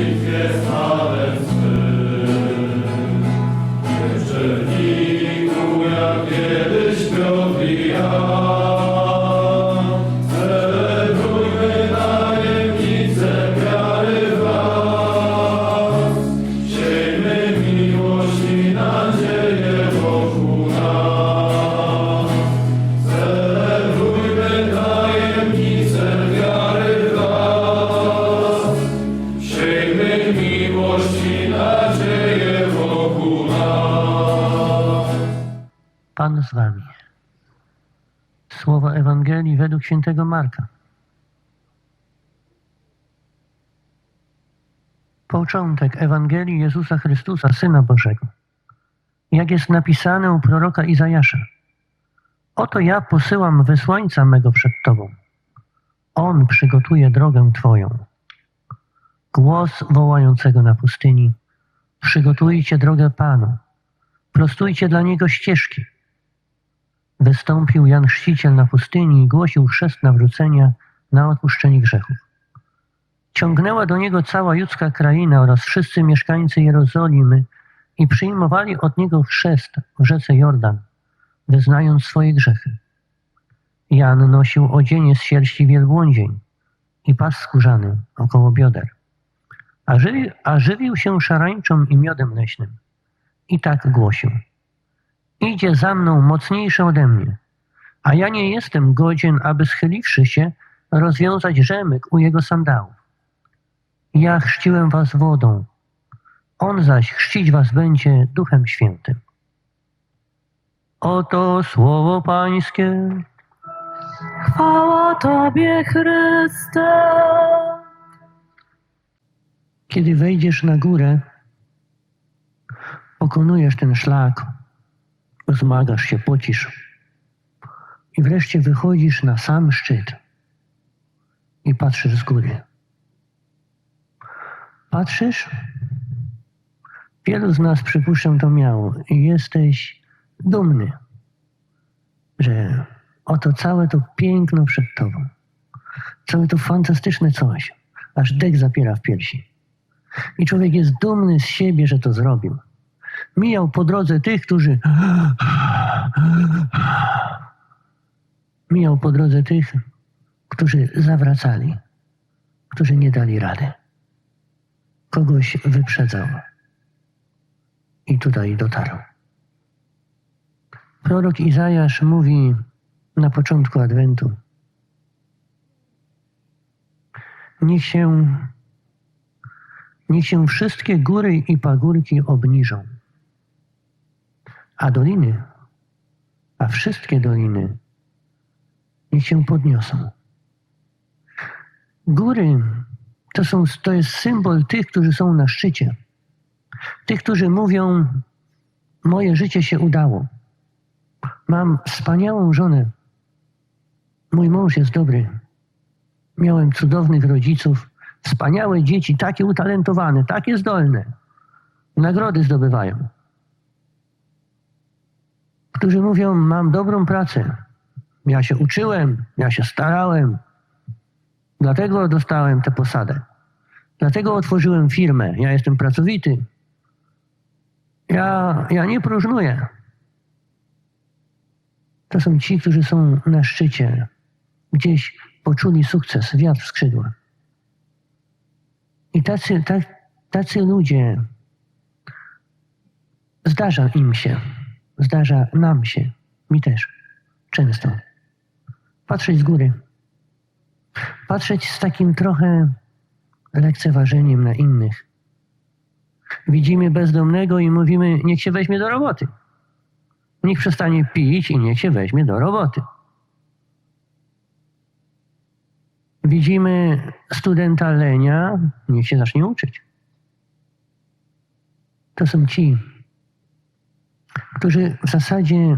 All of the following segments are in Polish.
ich es Pan z wami. Słowa Ewangelii według świętego Marka. Początek Ewangelii Jezusa Chrystusa, Syna Bożego. Jak jest napisane u proroka Izajasza. Oto ja posyłam wysłańca mego przed Tobą. On przygotuje drogę Twoją. Głos wołającego na pustyni. Przygotujcie drogę Panu. Prostujcie dla Niego ścieżki. Wystąpił Jan Chrzciciel na pustyni i głosił chrzest nawrócenia na odpuszczenie grzechów. Ciągnęła do niego cała judzka kraina oraz wszyscy mieszkańcy Jerozolimy i przyjmowali od niego chrzest w rzece Jordan, wyznając swoje grzechy. Jan nosił odzienie z sierści wielbłądzień i pas skórzany około bioder, a żywił, a żywił się szarańczą i miodem leśnym. I tak głosił – idzie za mną mocniejszy ode mnie, a ja nie jestem godzien, aby schyliwszy się, rozwiązać rzemyk u jego sandałów. Ja chrzciłem was wodą, on zaś chrzcić was będzie Duchem Świętym. Oto słowo Pańskie. Chwała Tobie, Chryste. Kiedy wejdziesz na górę, pokonujesz ten szlak, zmagasz się, pocisz i wreszcie wychodzisz na sam szczyt i patrzysz z góry. Patrzysz? Wielu z nas, przypuszczam, to miało i jesteś dumny, że oto całe to piękno przed tobą, całe to fantastyczne coś, aż dech zapiera w piersi. I człowiek jest dumny z siebie, że to zrobił. Mijał po drodze tych, którzy. Mijał po drodze tych, którzy zawracali, którzy nie dali rady. Kogoś wyprzedzał. I tutaj dotarł. Prorok Izajasz mówi na początku Adwentu: Niech się Niech się wszystkie góry i pagórki obniżą, a doliny, a wszystkie doliny niech się podniosą. Góry to, są, to jest symbol tych, którzy są na szczycie. Tych, którzy mówią: Moje życie się udało. Mam wspaniałą żonę. Mój mąż jest dobry. Miałem cudownych rodziców Wspaniałe dzieci, takie utalentowane, takie zdolne. Nagrody zdobywają. Którzy mówią: Mam dobrą pracę. Ja się uczyłem, ja się starałem. Dlatego dostałem tę posadę. Dlatego otworzyłem firmę. Ja jestem pracowity. Ja, ja nie próżnuję. To są ci, którzy są na szczycie. Gdzieś poczuli sukces, wiatr w skrzydłach. I tacy, tacy ludzie zdarza im się, zdarza nam się, mi też, często, patrzeć z góry, patrzeć z takim trochę lekceważeniem na innych. Widzimy bezdomnego i mówimy, niech się weźmie do roboty. Niech przestanie pić i niech się weźmie do roboty. Widzimy studenta lenia, niech się zacznie uczyć. To są ci, którzy w zasadzie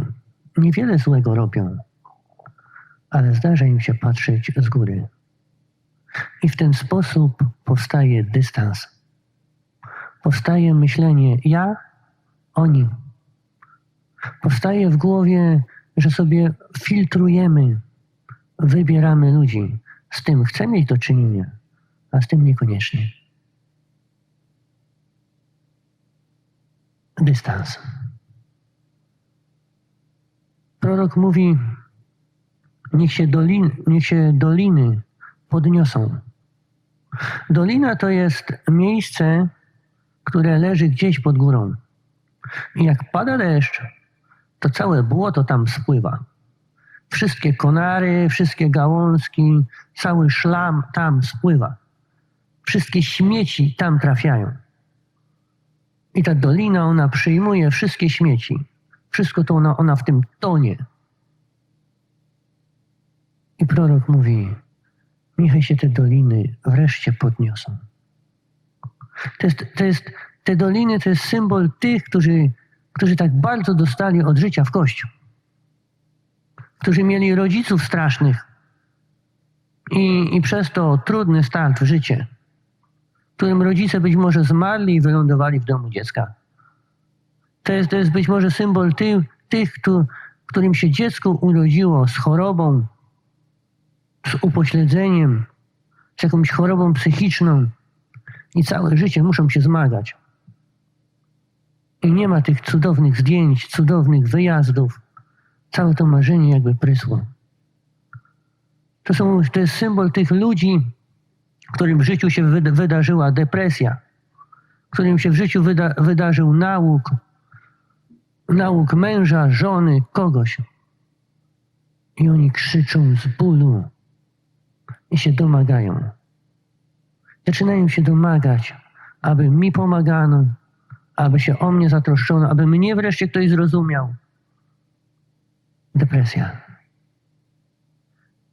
niewiele złego robią, ale zdarza im się patrzeć z góry. I w ten sposób powstaje dystans. Powstaje myślenie ja, oni. Powstaje w głowie, że sobie filtrujemy, wybieramy ludzi. Z tym chcę mieć do czynienia, a z tym niekoniecznie. Dystans. Prorok mówi, niech się, dolin, niech się doliny podniosą. Dolina to jest miejsce, które leży gdzieś pod górą. I jak pada deszcz, to całe błoto tam spływa. Wszystkie konary, wszystkie gałązki, cały szlam tam spływa. Wszystkie śmieci tam trafiają. I ta dolina, ona przyjmuje wszystkie śmieci. Wszystko to ona, ona w tym tonie. I prorok mówi, niechaj się te doliny wreszcie podniosą. To jest, to jest, te doliny to jest symbol tych, którzy, którzy tak bardzo dostali od życia w Kościół. Którzy mieli rodziców strasznych i, i przez to trudny start w życie. Którym rodzice być może zmarli i wylądowali w domu dziecka. To jest, to jest być może symbol tych, tych któ- którym się dziecko urodziło z chorobą, z upośledzeniem, z jakąś chorobą psychiczną i całe życie muszą się zmagać. I nie ma tych cudownych zdjęć, cudownych wyjazdów. Całe to marzenie jakby prysło. To, są, to jest symbol tych ludzi, którym w życiu się wyda- wydarzyła depresja, którym się w życiu wyda- wydarzył nałóg, nałóg męża, żony, kogoś. I oni krzyczą z bólu i się domagają. Zaczynają się domagać, aby mi pomagano, aby się o mnie zatroszczono, aby mnie wreszcie ktoś zrozumiał. Depresja.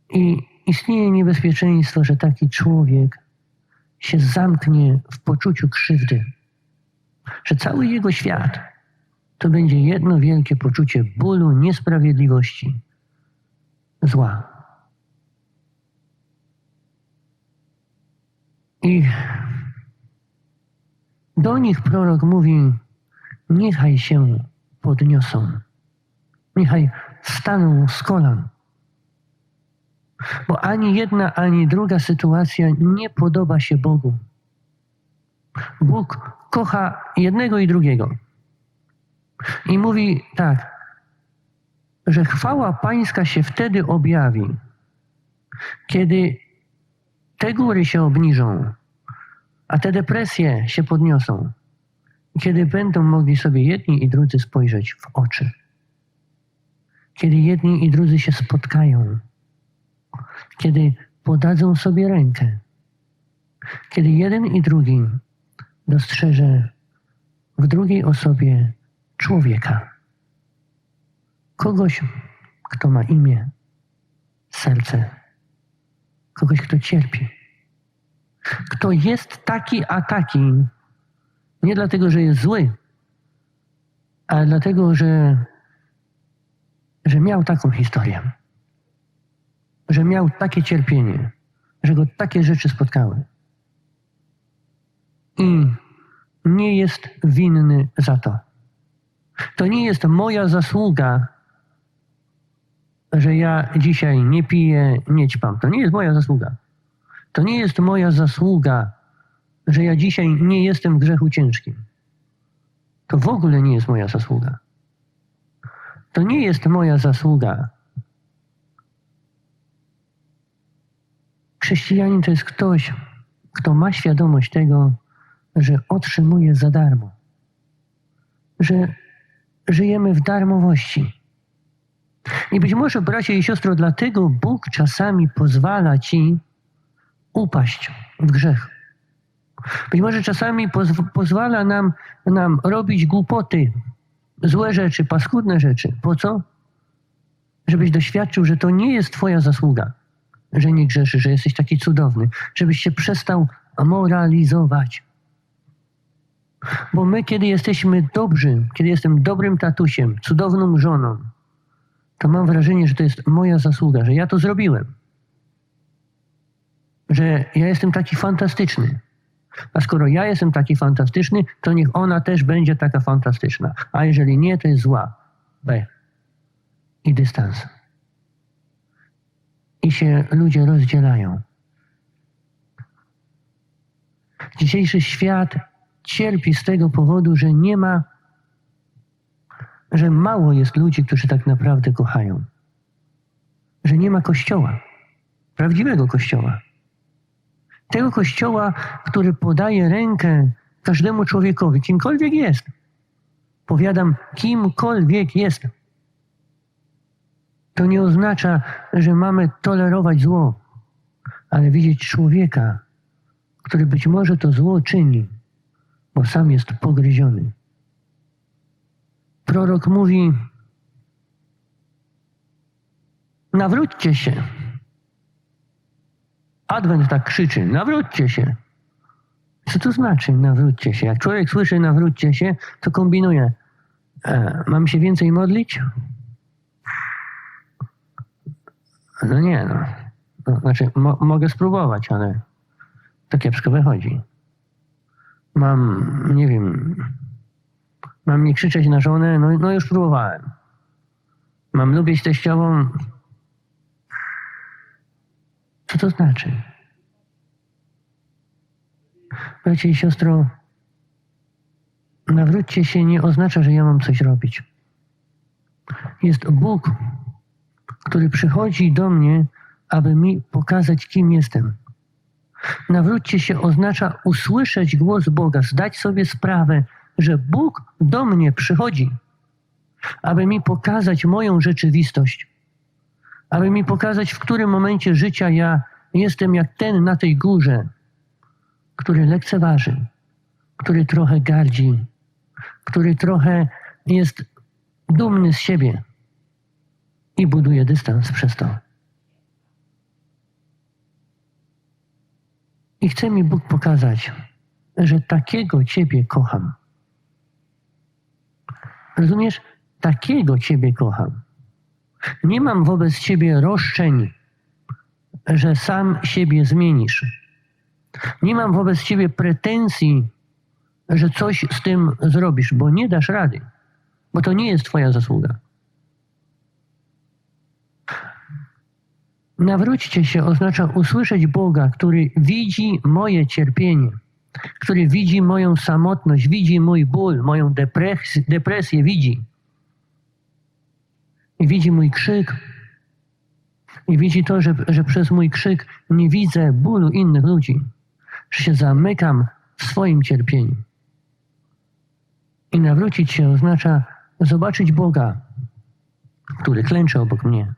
I istnieje niebezpieczeństwo, że taki człowiek się zamknie w poczuciu krzywdy, że cały jego świat to będzie jedno wielkie poczucie bólu, niesprawiedliwości, zła. I do nich prorok mówi: Niechaj się podniosą, niechaj staną z kolan. Bo ani jedna, ani druga sytuacja nie podoba się Bogu. Bóg kocha jednego i drugiego. I mówi tak, że chwała Pańska się wtedy objawi, kiedy te góry się obniżą, a te depresje się podniosą, kiedy będą mogli sobie jedni i drudzy spojrzeć w oczy, kiedy jedni i drudzy się spotkają, kiedy podadzą sobie rękę, kiedy jeden i drugi dostrzeże w drugiej osobie człowieka, kogoś, kto ma imię, serce, kogoś, kto cierpi, kto jest taki, a taki, nie dlatego, że jest zły, ale dlatego, że, że miał taką historię, że miał takie cierpienie, że go takie rzeczy spotkały. I nie jest winny za to. To nie jest moja zasługa, że ja dzisiaj nie piję, nie ćpam. To nie jest moja zasługa. To nie jest moja zasługa, że ja dzisiaj nie jestem w grzechu ciężkim. To w ogóle nie jest moja zasługa. To nie jest moja zasługa. Chrześcijanin to jest ktoś, kto ma świadomość tego, że otrzymuje za darmo, że żyjemy w darmowości. I być może, bracia i siostro, dlatego Bóg czasami pozwala ci upaść w grzech. Być może czasami pozw- pozwala nam, nam robić głupoty, złe rzeczy, paskudne rzeczy. Po co? Żebyś doświadczył, że to nie jest Twoja zasługa, że nie grzeszysz, że jesteś taki cudowny, żebyś się przestał moralizować. Bo my, kiedy jesteśmy dobrzy, kiedy jestem dobrym tatusiem, cudowną żoną, to mam wrażenie, że to jest moja zasługa, że ja to zrobiłem. Że ja jestem taki fantastyczny. A skoro ja jestem taki fantastyczny, to niech ona też będzie taka fantastyczna. A jeżeli nie, to jest zła. B. I dystans. I się ludzie rozdzielają. Dzisiejszy świat cierpi z tego powodu, że nie ma że mało jest ludzi, którzy tak naprawdę kochają. Że nie ma kościoła, prawdziwego kościoła. Tego kościoła, który podaje rękę każdemu człowiekowi, kimkolwiek jest. Powiadam, kimkolwiek jest. To nie oznacza, że mamy tolerować zło, ale widzieć człowieka, który być może to zło czyni, bo sam jest pogryziony. Prorok mówi: Nawróćcie się. Adwent tak krzyczy: Nawróćcie się. Co to znaczy nawróćcie się? Jak człowiek słyszy nawróćcie się, to kombinuje. E, mam się więcej modlić? No nie, no. znaczy, mo- mogę spróbować, ale to kiepsko wychodzi. Mam, nie wiem, mam nie krzyczeć na żonę, no, no już próbowałem. Mam lubić teściową. Co to znaczy? Bracie i siostro, nawróćcie się nie oznacza, że ja mam coś robić. Jest Bóg, który przychodzi do mnie, aby mi pokazać, kim jestem. Nawróćcie się oznacza usłyszeć głos Boga, zdać sobie sprawę, że Bóg do mnie przychodzi, aby mi pokazać moją rzeczywistość, aby mi pokazać, w którym momencie życia ja jestem jak ten na tej górze, który lekceważy, który trochę gardzi, który trochę jest dumny z siebie i buduje dystans przez to. I chce mi Bóg pokazać, że takiego Ciebie kocham. Rozumiesz? Takiego Ciebie kocham. Nie mam wobec Ciebie roszczeń, że sam siebie zmienisz. Nie mam wobec Ciebie pretensji, że coś z tym zrobisz, bo nie dasz rady, bo to nie jest Twoja zasługa. Nawróćcie się oznacza usłyszeć Boga, który widzi moje cierpienie, który widzi moją samotność, widzi mój ból, moją depresję, depresję widzi. I widzi mój krzyk. I widzi to, że, że przez mój krzyk nie widzę bólu innych ludzi, że się zamykam w swoim cierpieniu. I nawrócić się oznacza zobaczyć Boga, który klęczy obok mnie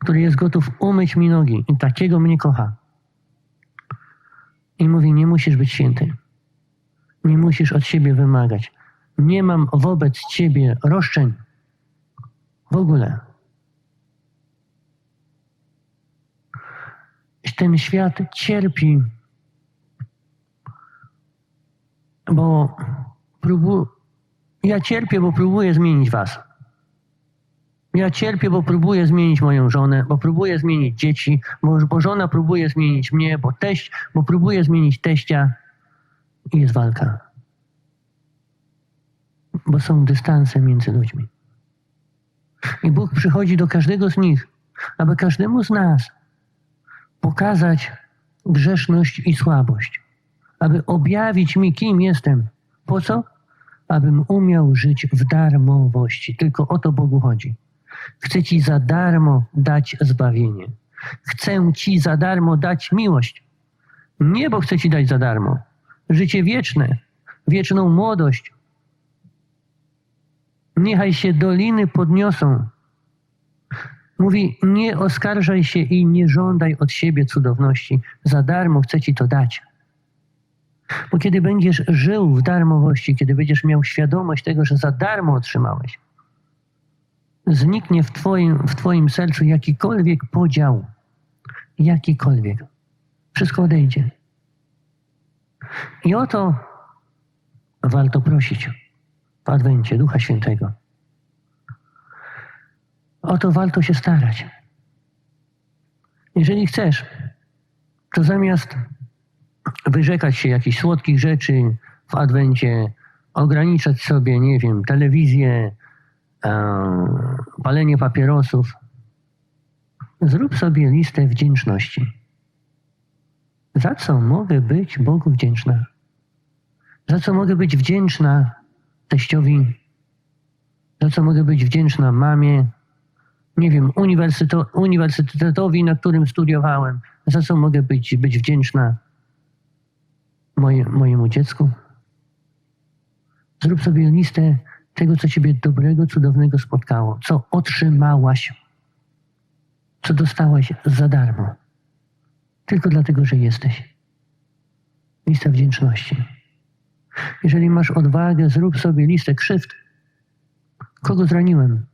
który jest gotów umyć mi nogi i takiego mnie kocha. I mówi: Nie musisz być święty. Nie musisz od siebie wymagać. Nie mam wobec ciebie roszczeń. W ogóle. Ten świat cierpi, bo próbu... ja cierpię, bo próbuję zmienić was. Ja cierpię, bo próbuję zmienić moją żonę, bo próbuję zmienić dzieci, bo, bo żona próbuje zmienić mnie, bo teść, bo próbuje zmienić teścia i jest walka. Bo są dystanse między ludźmi. I Bóg przychodzi do każdego z nich, aby każdemu z nas pokazać grzeszność i słabość, aby objawić mi, kim jestem. Po co? Abym umiał żyć w darmowości. Tylko o to Bogu chodzi. Chcę Ci za darmo dać zbawienie. Chcę Ci za darmo dać miłość. Nie, bo chcę Ci dać za darmo. Życie wieczne, wieczną młodość. Niechaj się doliny podniosą. Mówi, nie oskarżaj się i nie żądaj od siebie cudowności. Za darmo chcę Ci to dać. Bo kiedy będziesz żył w darmowości, kiedy będziesz miał świadomość tego, że za darmo otrzymałeś, zniknie w twoim, w twoim sercu jakikolwiek podział. Jakikolwiek. Wszystko odejdzie. I o to warto prosić w Adwencie Ducha Świętego. O to warto się starać. Jeżeli chcesz, to zamiast wyrzekać się jakichś słodkich rzeczy w Adwencie, ograniczać sobie, nie wiem, telewizję, palenie papierosów, zrób sobie listę wdzięczności. Za co mogę być Bogu wdzięczna? Za co mogę być wdzięczna teściowi? za co mogę być wdzięczna mamie, nie wiem, uniwersytetowi, na którym studiowałem, za co mogę być, być wdzięczna moje, mojemu dziecku. Zrób sobie listę tego, co ciebie dobrego, cudownego spotkało, co otrzymałaś, co dostałaś za darmo, tylko dlatego, że jesteś. Lista wdzięczności. Jeżeli masz odwagę, zrób sobie listę krzywd. Kogo zraniłem?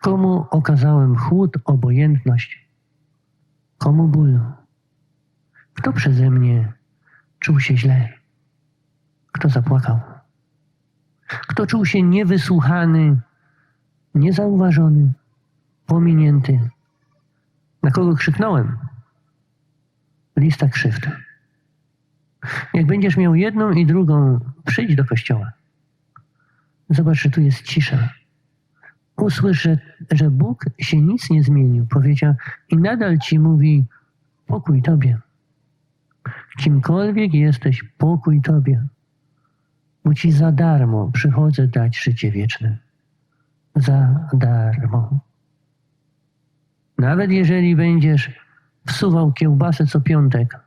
Komu okazałem chłód, obojętność? Komu ból? Kto przeze mnie czuł się źle? Kto zapłakał? Kto czuł się niewysłuchany, niezauważony, pominięty? Na kogo krzyknąłem? Lista krzywd. Jak będziesz miał jedną i drugą, przyjdź do kościoła. Zobacz, że tu jest cisza. Usłysz, że, że Bóg się nic nie zmienił. Powiedział i nadal ci mówi pokój tobie. Kimkolwiek jesteś, pokój tobie. Bo ci za darmo przychodzę dać życie wieczne. Za darmo. Nawet jeżeli będziesz wsuwał kiełbasę co piątek,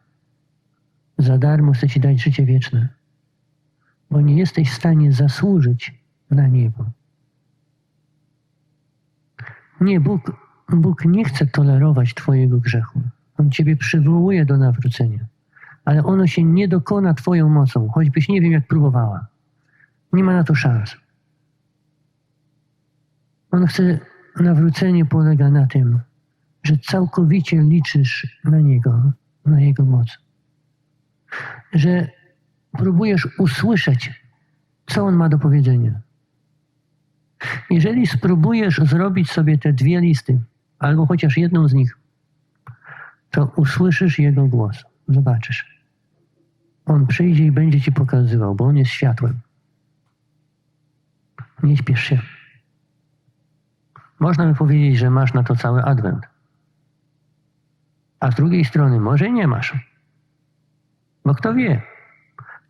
za darmo chcę ci dać życie wieczne, bo nie jesteś w stanie zasłużyć na niebo. Nie, Bóg, Bóg nie chce tolerować Twojego grzechu. On Ciebie przywołuje do nawrócenia, ale ono się nie dokona Twoją mocą, choćbyś nie wiem, jak próbowała. Nie ma na to szans. On chce, nawrócenie polega na tym, że całkowicie liczysz na Niego, na Jego moc. Że próbujesz usłyszeć, co On ma do powiedzenia. Jeżeli spróbujesz zrobić sobie te dwie listy, albo chociaż jedną z nich, to usłyszysz Jego głos. Zobaczysz. On przyjdzie i będzie Ci pokazywał, bo On jest światłem. Nie śpiesz się. Można by powiedzieć, że masz na to cały adwent. A z drugiej strony może nie masz. Bo kto wie,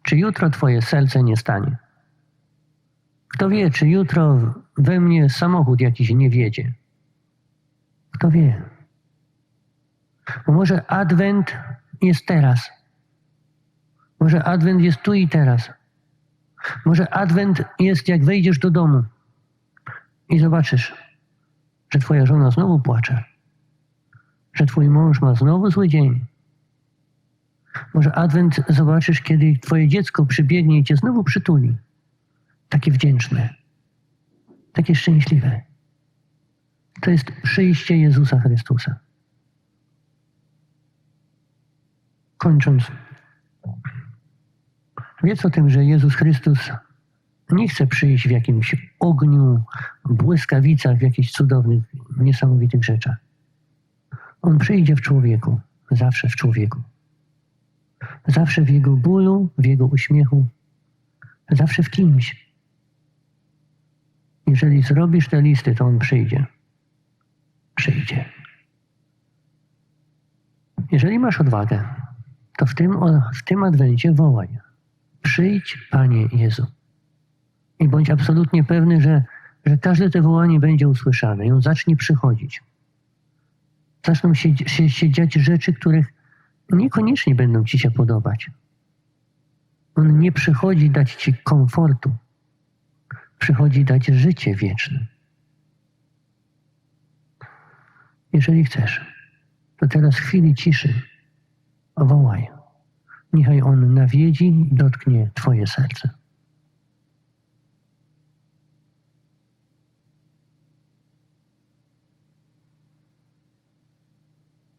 czy jutro Twoje serce nie stanie. Kto wie, czy jutro we mnie samochód jakiś nie wiedzie. Kto wie. Bo może adwent jest teraz. Może adwent jest tu i teraz. Może adwent jest jak wejdziesz do domu i zobaczysz, że twoja żona znowu płacze, że twój mąż ma znowu zły dzień. Może adwent zobaczysz, kiedy twoje dziecko przybiegnie i cię znowu przytuli. Takie wdzięczne, takie szczęśliwe. To jest przyjście Jezusa Chrystusa. Kończąc, wiedz o tym, że Jezus Chrystus nie chce przyjść w jakimś ogniu, błyskawicach, w jakichś cudownych, niesamowitych rzeczach. On przyjdzie w człowieku, zawsze w człowieku. Zawsze w jego bólu, w jego uśmiechu, zawsze w kimś. Jeżeli zrobisz te listy, to on przyjdzie. Przyjdzie. Jeżeli masz odwagę, to w tym, w tym adwencie wołaj. Przyjdź, Panie Jezu. I bądź absolutnie pewny, że, że każde to wołanie będzie usłyszane i on zacznie przychodzić. Zaczną się, się, się dziać rzeczy, których niekoniecznie będą ci się podobać. On nie przychodzi dać ci komfortu, przychodzi dać życie wieczne. Jeżeli chcesz, to teraz w chwili ciszy wołaj. Niechaj on nawiedzi, dotknie Twoje serce.